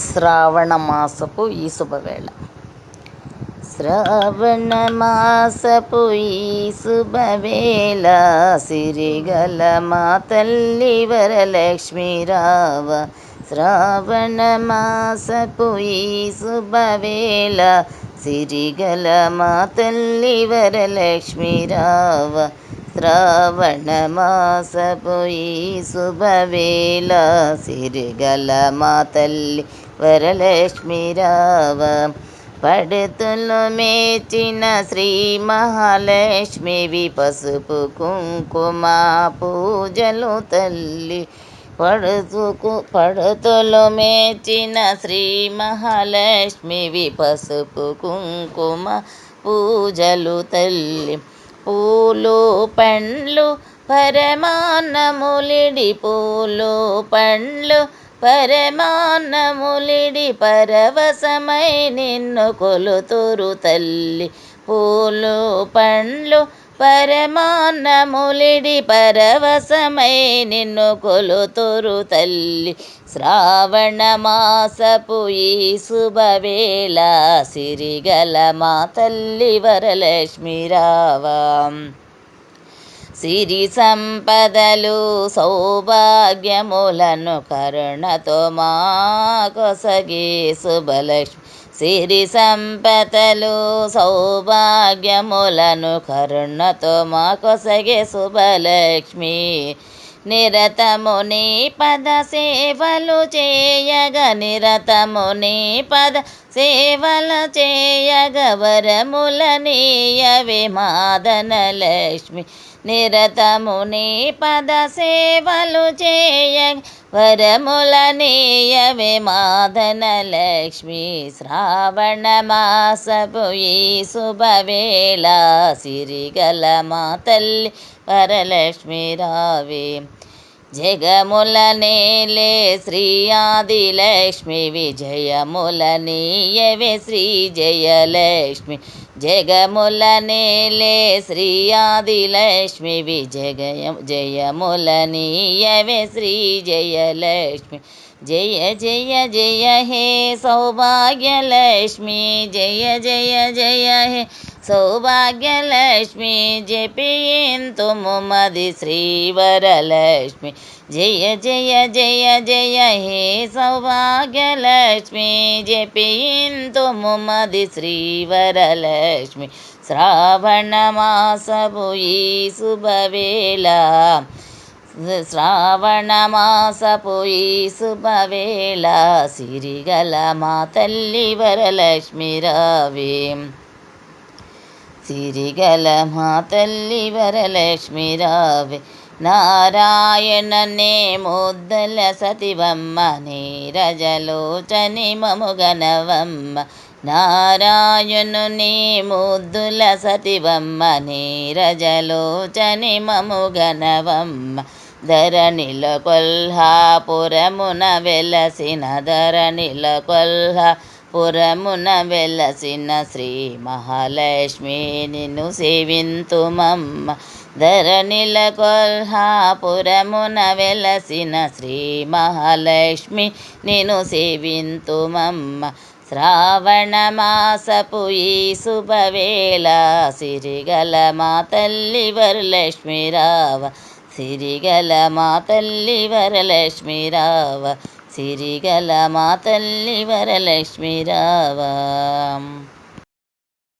శ్రావణ మాసపు ఈ శుభవేళ. శ్రావణ మాసపు ఈ శుభవేళ సిరిగల మా తల్లి వరలక్ష్మి రావ. శ్రావణ మాసపు ఈ శుభవేళ సిరిగల మా తల్లి వరలక్ష్మి రావ. శ్రావణ మాసపు ఈ శుభవేళ సిరిగల మా తల్లి వరలక్ష్మి రావ పడుతులు మేచిన శ్రీ మహాలక్ష్మివి పసుపు కుంకుమ పూజలు తల్లి పడుతుకు పడుతులు మేచిన శ్రీ మహాలక్ష్మివి పసుపు కుంకుమ పూజలు తల్లి పూలు పండ్లు పరమాన్నములిడి పూలు పండ్లు పరమాన్నములిడి పరవశమై నిన్ను కొలుతురు తల్లి. పూలు పండ్లు పరమాన్నములిడి పరవశమై నిన్ను కొలుతురు తల్లి. శ్రావణ మాసపు ఈ శుభవేళ సిరిగల మా తల్లి వరలక్ష్మి రావా సిరి సంపదలు సౌభాగ్యములను కరుణతో మా కొసగి శుభలక్ష్మి సిరి సంపదలు సౌభాగ్యములను కరుణతో మా కొసగే శుభలక్ష్మి నిరతముని పద సేవలు చేయగ నిరతముని పద సేవల చేయగ వరముల నీయవే మాదన లక్ష్మి. నిరతము నీ పద సేవలు చేయ వరముల నీయవే మాదన లక్ష్మి. శ్రావణ మాసపు ఈ శుభవేళ సిరిగల మా తల్లి వరలక్ష్మి రావే. జగముల నేలే శ్రీ ఆదిలక్ష్మి విజయముల నీయవే శ్రీ జయలక్ష్మి జగముల నేలే శ్రీ ఆదిలక్ష్మి విజయ జయముల నీయవే శ్రీ జయలక్ష్మి జయ జయ జయ హే సౌభాగ్యలక్ష్మి జయ జయ జయ హే సౌభాగ్యలక్ష్మి జపింతుము మది శ్రీవరలక్ష్మి జయ జయ జయ జయ హే సౌభాగ్యలక్ష్మి జపింతుము మది శ్రీవరలక్ష్మి శ్రావణ మాసపు ఈ శుభవేళ శ్రావణ మాసపు ఈ శుభవేళ సిరిగల మా తల్లి వరలక్ష్మి రావే సిరిగల మా తల్లి వరలక్ష్మి రావే నారాయణనే ముద్దల సతివమ్మ నీరజలోచని మముగనవమ్మ నారాయణుని ముద్దుల సతివమ్మ నీరజలోచని మముగనవమ్మ ధరణిల కొల్హాపురమున వెలసిన ధరణిల కొల్హా పురమున వెలసిన శ్రీ మహాలక్ష్మి నిన్ను సేవింతుమమ్మ. ధరణిల కొల్హాపురమున వెలసిన శ్రీ మహాలక్ష్మి నిన్ను సేవింతుమమ్మ. శ్రావణ మాసపు ఈ శుభవేళ సిరిగల మా తల్లి వరలక్ష్మి రావ. సిరిగల మా తల్లి వరలక్ష్మి రావ. సిరిగల మా తల్లి వరలక్ష్మి రావ